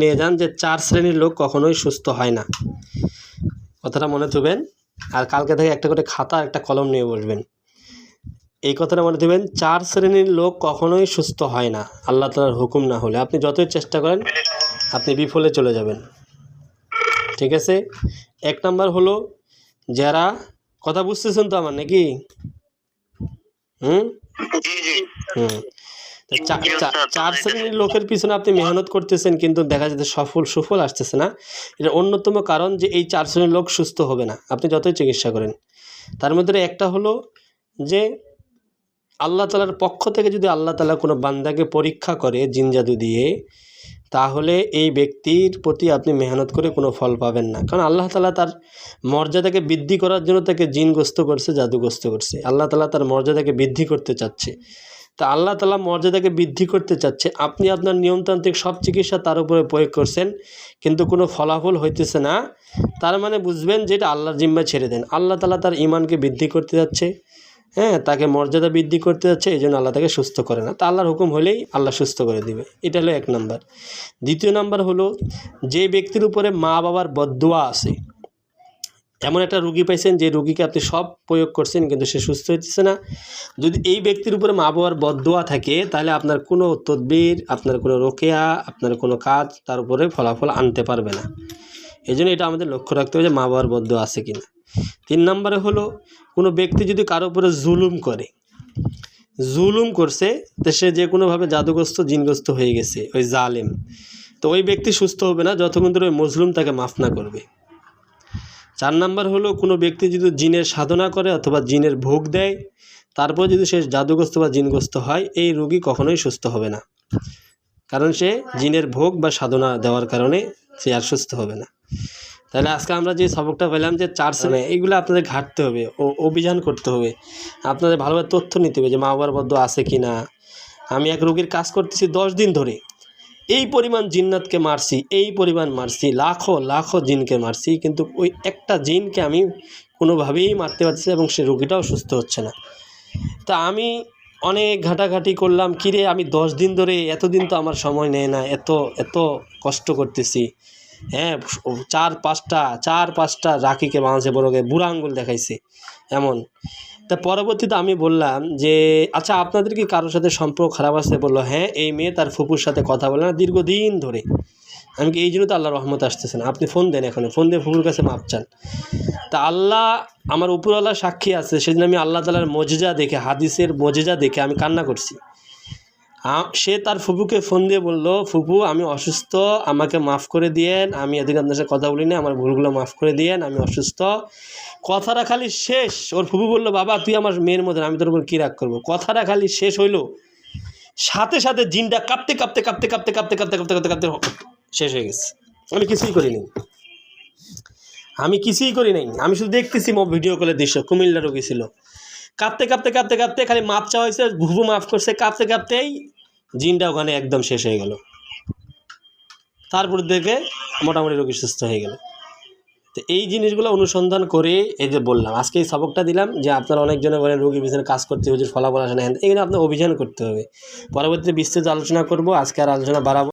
নিয়ে যান যে চার শ্রেণির লোক কখনোই সুস্থ হয় না। কথাটা মনে থুবেন আর কালকে থেকে একটা করে খাতা আর একটা কলম নিয়ে বসবেন। এই কথাটা মনে দেবেন চার শ্রেণির লোক কখনোই সুস্থ হয় না। আল্লাহ তালার হুকুম না হলে। আপনি যতই চেষ্টা করেন আপনি বিফলে চলে যাবেন। ঠিক আছে? এক নাম্বার হলো যারা কথা বুঝতেছেন তো আমার নাকি? হুম? হুম। চার শ্রেণির লোকের পিছনে আপনি মেহনত করতেছেন কিন্তু দেখা যাচ্ছে সফল সুফল আসতেছে না। এটা অন্যতম কারণ যে এই চার শ্রেণির লোক সুস্থ হবে না। আপনি যতই চিকিৎসা করেন। তার মধ্যে একটা হলো যে আল্লাহ তালার পক্ষ থেকে যদি আল্লাহ তালা কোনো বান্দাকে পরীক্ষা করে জিন জাদু দিয়ে তাহলে এই ব্যক্তির প্রতি আপনি মেহনত করে কোনো ফল পাবেন না। কারণ আল্লাহ তালা তার মর্যাদাকে বৃদ্ধি করার জন্য তাকে জিনগ্রস্ত করছে জাদুগ্রস্ত করছে। আল্লাহ তালা তার মর্যাদাকে বৃদ্ধি করতে চাচ্ছে। তা আল্লাহ তালা মর্যাদাকে বৃদ্ধি করতে চাচ্ছে। আপনি আপনার নিয়মতান্ত্রিক সব চিকিৎসা তার উপরে প্রয়োগ করছেন, কিন্তু কোনো ফলাফল হইতেছে না। তার মানে বুঝবেন যে এটা আল্লাহর জিম্মায় ছেড়ে দেন। আল্লাহ তালা তার ইমানকে বৃদ্ধি করতে যাচ্ছে হ্যাঁ তাকে মর্যাদা বৃদ্ধি করতে যাচ্ছে, এই জন্য আল্লাহ তাকে সুস্থ করে না। তা আল্লাহর হুকুম হলেই আল্লাহ সুস্থ করে দিবে। এটা হলো এক নাম্বার। দ্বিতীয় নাম্বার হলো, যে ব্যক্তির উপরে মা বাবার বদুয়া আছে এমন একটা রুগী পাইছেন যে রুগীকে আপনি সব প্রয়োগ করছেন, কিন্তু সে সুস্থ হইতেছে না। যদি এই ব্যক্তির উপরে মা বাবার বদুয়া থাকে, তাহলে আপনার কোনো তদবির, আপনার কোনো রোকেয়া, আপনার কোনো কাজ তার উপরে ফলাফল আনতে পারবে না। এই জন্য এটা আমাদের লক্ষ্য রাখতে হবে যে মা বাবার বদুয়া আছে কিনা। তিন নম্বরে হলো, কোনো ব্যক্তি যদি কারও উপরে জুলুম করে, জুলুম করছে, তো সে যে কোনোভাবে জাদুগ্রস্ত, জিনগ্রস্ত হয়ে গেছে, ওই জালেম। তো ওই ব্যক্তি সুস্থ হবে না, যতক্ষণ ধরে ওই মজলুম তাকে মাফ না করবে। চার নাম্বার হলো কোনো ব্যক্তি যদি জিনের সাধনা করে অথবা জিনের ভোগ দেয়, তারপর যদি সে জাদুগ্রস্ত বা জিনগ্রস্ত হয়, এই রোগী কখনোই সুস্থ হবে না। কারণ সে জিনের ভোগ বা সাধনা দেওয়ার কারণে সে আর সুস্থ হবে না। তাহলে আজকে আমরা যে সবকটা পেলাম যে চার শ্রেণি, এইগুলো আপনাদের ঘাটতে হবে ও অভিযান করতে হবে। আপনাদের ভালোভাবে তথ্য নিতে হবে যে মা বাবার বদ্ধ আছে কি না আমি এক রোগীর কাজ করতেছি দশ দিন ধরে। এই পরিমাণ জিন্নাতকে মারছি, এই পরিমাণ মারছি, লাখো লাখো জিনকে মারছি, কিন্তু ওই একটা জিনকে আমি কোনোভাবেই মারতে পারছি এবং সে রোগীটাও সুস্থ হচ্ছে না। তা আমি অনেক ঘাটাঘাটি করলাম কিরে আমি দশ দিন ধরে এতদিন তো আমার সময় নেয় না, এত এত কষ্ট করতেছি। হ্যাঁ চার পাঁচটা চার পাঁচটা রাখিকে বাংলাদেশে বড়কে বুড়া আঙ্গুল দেখাইছে, এমন। তা পরবর্তীতে আমি বললাম যে আচ্ছা আপনাদের কি কারোর সাথে সম্পর্ক খারাপ আছে? বলল হ্যাঁ এই মেয়ে তার ফুপুর সাথে কথা বলে না দীর্ঘদিন ধরে। আমি এই জন্য তো আল্লাহ রহমত আসতেছেন আপনি ফোন দেন এখন ফোন দিয়ে ফুপুর কাছে মাপ চান। তা আল্লাহ আমার উপরওয়ালা সাক্ষী আছে। সেদিন আমি আল্লাহ তালার মজেজা দেখে, হাদিসের মজেজা দেখে আমি কান্না করছি। সে তার ফুপুকে ফোন দিয়ে বলল, ফুপু, আমি অসুস্থ, আমাকে মাফ করে দিয়েন। আমি এদিকে আপনার সাথে কথা বলিনি, আমার ভুলগুলো মাফ করে দিয়েন, আমি অসুস্থ। কথাটা খালি শেষ। ওর ফুপু বলল, বাবা, তুই আমার মেয়ের মতন, আমি তোর উপর কী রাগ করব? কথাটা খালি শেষ হইল। সাথে সাথে জিনটা কাঁপতে কাঁপতে কাঁপতে কাঁপতে কাঁপতে কাঁপতে কাঁপতে কাঁপতে কাঁপতে শেষ হয়ে গেছে। আমি কিছুই করিনি আমি কিছুই করি নাই। আমি শুধু দেখতেছি ভিডিও কলের দৃশ্য। কুমিল্লা রোগী ছিল। কাঁপতে কাঁপতে কাঁপতে কাঁপতে খালি মাপ চাওয়া হয়েছে ভুবু মাফ করছে, কাঁপতে, কাঁপতেই জিনটা ওখানে একদম শেষ হয়ে গেল। তারপর দেখে মোটামুটি রোগী সুস্থ হয়ে গেল। তো এই জিনিসগুলো অনুসন্ধান করে এই যে বললাম, আজকে এই সবকটা দিলাম যে আপনারা অনেকজনে বলেন, রোগী পিছনে কাজ করতে হুজুর ফলাফল আসে না। এগুলো আপনার অভিযান করতে হবে। পরবর্তীতে বিস্তৃত আলোচনা করব, আজকে আর আলোচনা বাড়াবো